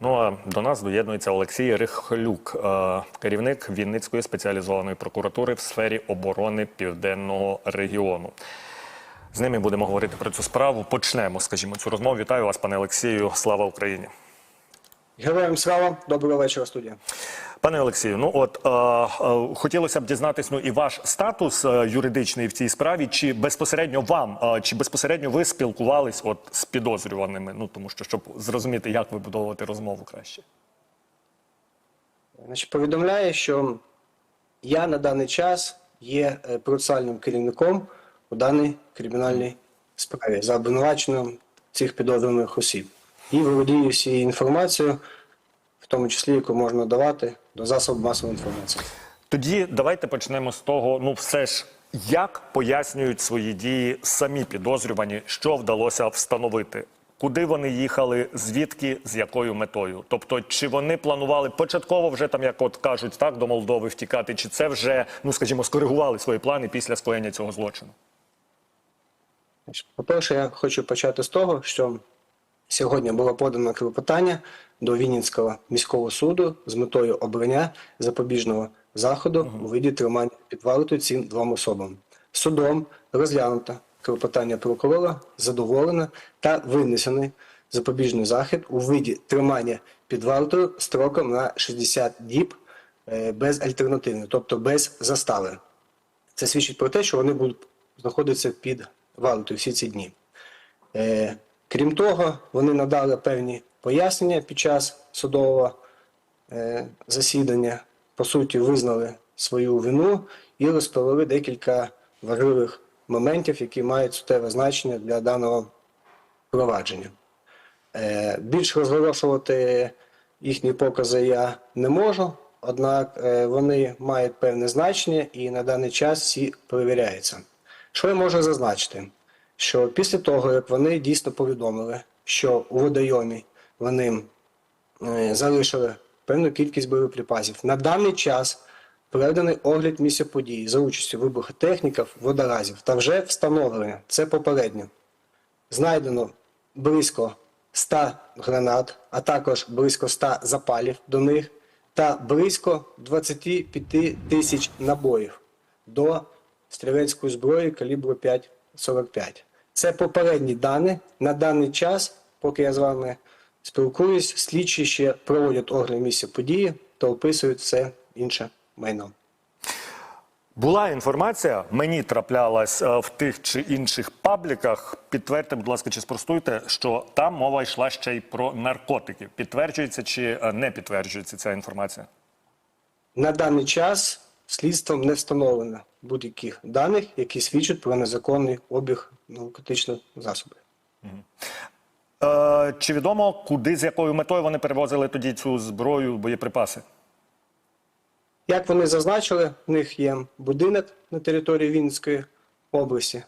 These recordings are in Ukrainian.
Ну а до нас доєднується Олексій Рихлюк, е, керівник Вінницької спеціалізованої прокуратури в сфері оборони південного регіону. З ними будемо говорити про цю справу. Почнемо, скажімо, цю розмову. Вітаю вас, пане Олексію. Слава Україні. Героям слава, доброго вечора, студія. Пане Олексію, ну от е, е, хотілося б дізнатись, ну і ваш статус е, юридичний в цій справі, чи безпосередньо вам, е, чи безпосередньо ви спілкувались от з підозрюваними? Ну тому що щоб зрозуміти, як вибудовувати розмову краще. Значить, повідомляє, що я на даний час є е, процесуальним керівником у даній кримінальній справі за обвинуваченням цих підозрюваних осіб. І володію всією інформацією, в тому числі, яку можна давати до засобів масової інформації. Тоді давайте почнемо з того. Ну, все ж, як пояснюють свої дії самі підозрювані, що вдалося встановити. Куди вони їхали, звідки, з якою метою? Тобто, чи вони планували початково вже там, як от кажуть, так до Молдови втікати, чи це вже, ну скажімо, скоригували свої плани після скоєння цього злочину? По-перше, я хочу почати з того, що сьогодні було подано клопотання до Вінницького міського суду з метою обрання запобіжного заходу у виді тримання під вартою цим двом особам. Судом розглянуто клопотання прокурора, задоволено та винесений запобіжний захід у виді тримання під вартою строком на 60 діб е, безальтернативно, тобто без застави. Це свідчить про те, що вони будуть знаходитися під вартою всі ці дні. Крім того, вони надали певні пояснення під час судового е, засідання, по суті, визнали свою вину і розповіли декілька важливих моментів, які мають суттєве значення для даного провадження. Е, більш розголошувати їхні покази я не можу, однак е, вони мають певне значення і на даний час всі перевіряються. Що я можу зазначити? Що після того, як вони дійсно повідомили, що у водойомі вони е, залишили певну кількість боєприпасів, на даний час проведений огляд місця події за участю вибухотехніків, водоразів та вже встановлено, це попередньо, знайдено близько 100 гранат, а також близько 100 запалів до них та близько 25 тисяч набоїв до стрілецької зброї калібру 5,45. Це попередні дані. На даний час, поки я з вами спілкуюсь, слідчі ще проводять огляд місця події та описують все інше майно. Була інформація, мені траплялась е, в тих чи інших пабліках. Підтвердьте, будь ласка, чи спростуйте, що там мова йшла ще й про наркотики. Підтверджується чи е, не підтверджується ця інформація? На даний час слідством не встановлено будь-яких даних, які свідчать про незаконний обіг наркотичних засобів. Е, чи відомо, куди з якою метою вони перевозили тоді цю зброю, боєприпаси? Як вони зазначили, в них є будинок на території Вінницької області,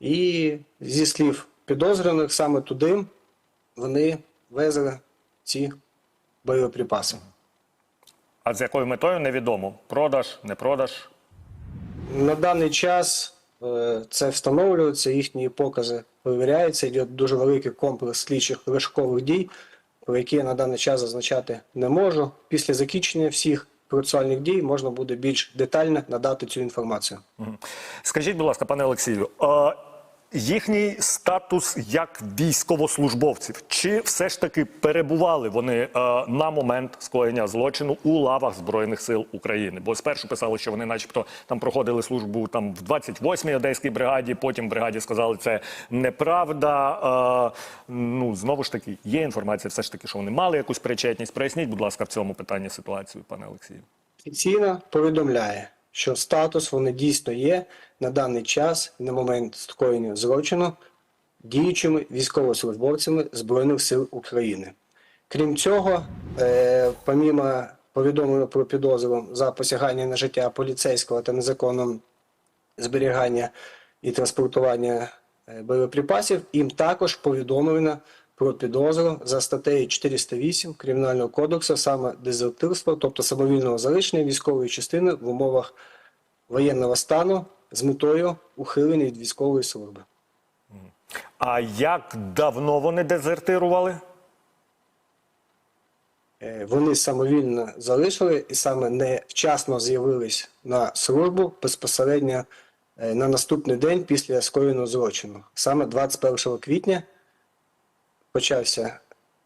і зі слів підозрюваних, саме туди вони везли ці боєприпаси. А з якою метою невідомо. Продаж, не продаж. На даний час е, це встановлюється, їхні покази перевіряються, йде дуже великий комплекс слідчих вишкових дій, про які я на даний час зазначати не можу. Після закінчення всіх процесуальних дій можна буде більш детально надати цю інформацію. Скажіть, будь ласка, пане Олексію, їхній статус як військовослужбовців, чи все ж таки перебували вони е, на момент скоєння злочину у лавах Збройних сил України? Бо спершу писали, що вони, начебто, там проходили службу там в 28-й одеській бригаді. Потім бригаді сказали, це неправда. Е, ну знову ж таки, є інформація, все ж таки, що вони мали якусь причетність. Проясніть, будь ласка, в цьому питанні ситуацію, пане Олексію. Офіційно повідомляє, що статус вони дійсно є на даний час, на момент скоєння злочину, діючими військовослужбовцями Збройних сил України. Крім цього, е, помімо повідомлення про підозру за посягання на життя поліцейського та незаконного зберігання і транспортування е, боєприпасів, їм також повідомлено про підозру за статтею 408 Кримінального кодексу, саме дезертирство, тобто самовільного залишення військової частини в умовах воєнного стану з метою ухилення від військової служби. А як давно вони дезертирували? е, вони самовільно залишили і саме невчасно з'явились на службу безпосередньо е, на наступний день після скоєного злочину. Саме 21 квітня почався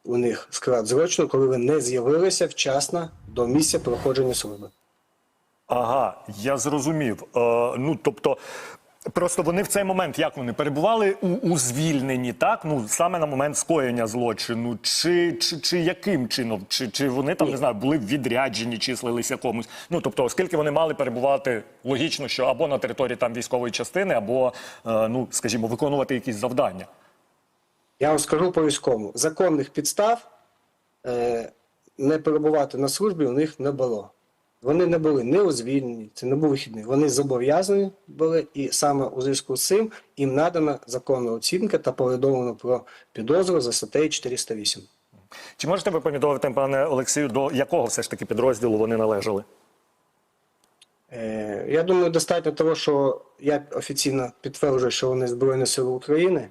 у них склад злочину, коли ви не з'явилися вчасно до місця проходження служби. Ага, я зрозумів. Е, ну тобто. Просто вони в цей момент як вони перебували у, у звільненні, так ну саме на момент скоєння злочину, чи, чи, чи яким чином, чи, чи вони там не знаю, були відряджені, числилися комусь. Ну тобто, оскільки вони мали перебувати логічно, що або на території там військової частини, або е, ну скажімо, виконувати якісь завдання. Я вам скажу по військовому. Законних підстав е, не перебувати на службі у них не було. Вони не були не у звільненні, це не був вихідний. Вони зобов'язані були, і саме у зв'язку з цим їм надана законна оцінка та повідомлено про підозру за статтею 408. Чи можете ви повідомити, пане Олексію, до якого все ж таки підрозділу вони належали? Е, я думаю, достатньо того, що я офіційно підтверджую, що вони Збройні Сили України,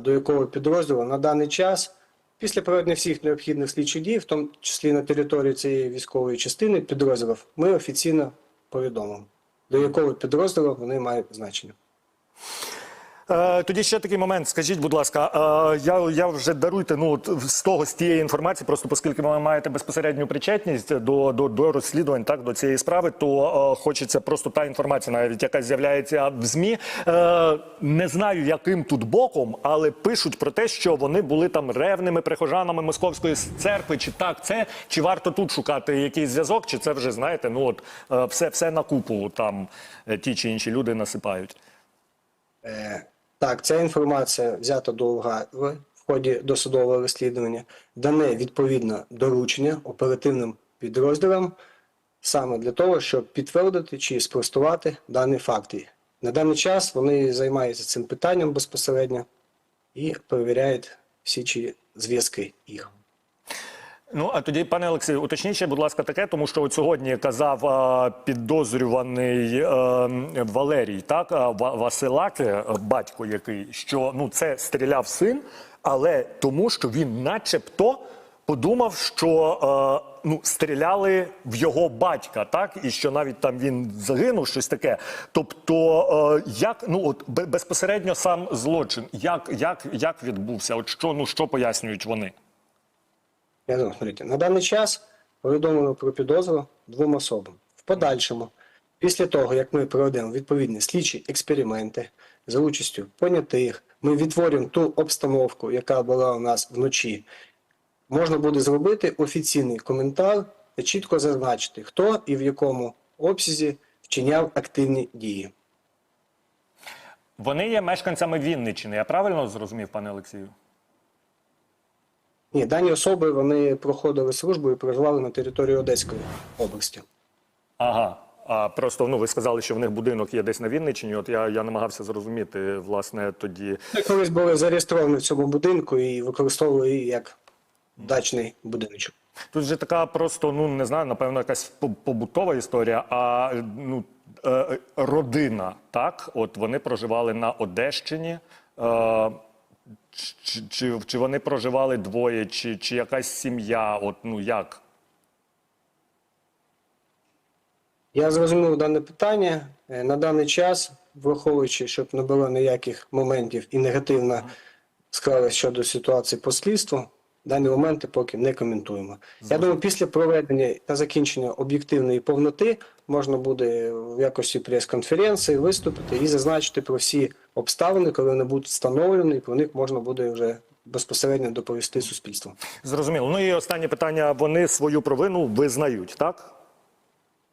до якого підрозділу на даний час, після проведення всіх необхідних слідчих дій, в тому числі на території цієї військової частини підрозділів, ми офіційно повідомимо, до якого підрозділу вони мають значення. Е, Тоді ще такий момент. Скажіть, будь ласка, е, я, я вже даруйте ну з того з тієї інформації, просто оскільки ви маєте безпосередню причетність до, до, до розслідувань, так до цієї справи, то е, хочеться просто та інформація, навіть яка з'являється в змі. Не знаю, яким тут боком, але пишуть про те, що вони були там ревними прихожанами московської церкви. Чи так це, чи варто тут шукати якийсь зв'язок, чи це вже знаєте, ну от все, все на купу там ті чи інші люди насипають. Так, ця інформація взята до уваги в ході досудового розслідування, дане відповідне доручення оперативним підрозділам саме для того, щоб підтвердити чи спростувати дані факти. На даний час вони займаються цим питанням безпосередньо і перевіряють всі чи зв'язки їх. Ну а тоді, пане Олексію, уточніть ще, будь ласка, таке, тому що от сьогодні казав а, підозрюваний е, Валерій, так а, Ва- е, батько який, що ну це стріляв син, але тому, що він, начебто, подумав, що е, ну стріляли в його батька, так і що навіть там він загинув, щось таке. Тобто, е, як ну от безпосередньо сам злочин, як, як, як відбувся? От що ну що пояснюють вони? Я думаю, смотрите, на даний час повідомлено про підозру двом особам. В подальшому, після того, як ми проведемо відповідні слідчі експерименти за участю понятих, ми відтворимо ту обстановку, яка була у нас вночі, можна буде зробити офіційний коментар та чітко зазначити, хто і в якому обсязі вчиняв активні дії. Вони є мешканцями Вінниччини. Я правильно зрозумів, пане Олексію? Ні, дані особи вони проходили службу і проживали на території Одеської області. Ага. А просто ну ви сказали, що в них будинок є десь на Вінниччині. От я, я намагався зрозуміти, власне, тоді. Ми колись були зареєстровані в цьому будинку і використовували її як дачний будиночок. Тут же така просто, ну не знаю, напевно, якась побутова історія. А ну е, е, родина, так, от вони проживали на Одещині. Е, чи, чи, чи вони проживали двоє, чи, чи якась сім'я? От ну як? Я зрозумів дане питання. Е, На даний час, враховуючи, щоб не було ніяких моментів і негативно склалося щодо ситуації по слідству, дані моменти поки не коментуємо. Я думаю, після проведення та закінчення об'єктивної повноти можна буде в якості прес-конференції виступити і зазначити про всі обставини, коли вони будуть встановлені, і про них можна буде вже безпосередньо доповісти суспільству. Зрозуміло. Ну і останнє питання: вони свою провину визнають, так?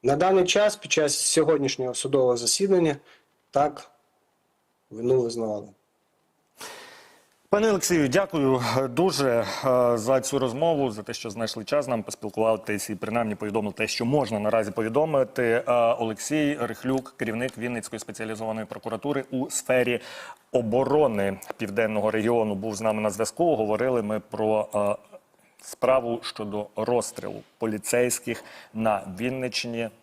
На даний час, під час сьогоднішнього судового засідання, так вину визнавали. Пане Олексію, дякую дуже е, за цю розмову, за те, що знайшли час нам поспілкуватися і принаймні повідомили те, що можна наразі повідомити. Е, Олексій Рихлюк, керівник Вінницької спеціалізованої прокуратури у сфері оборони південного регіону, був з нами на зв'язку. Говорили ми про е, справу щодо розстрілу поліцейських на Вінниччині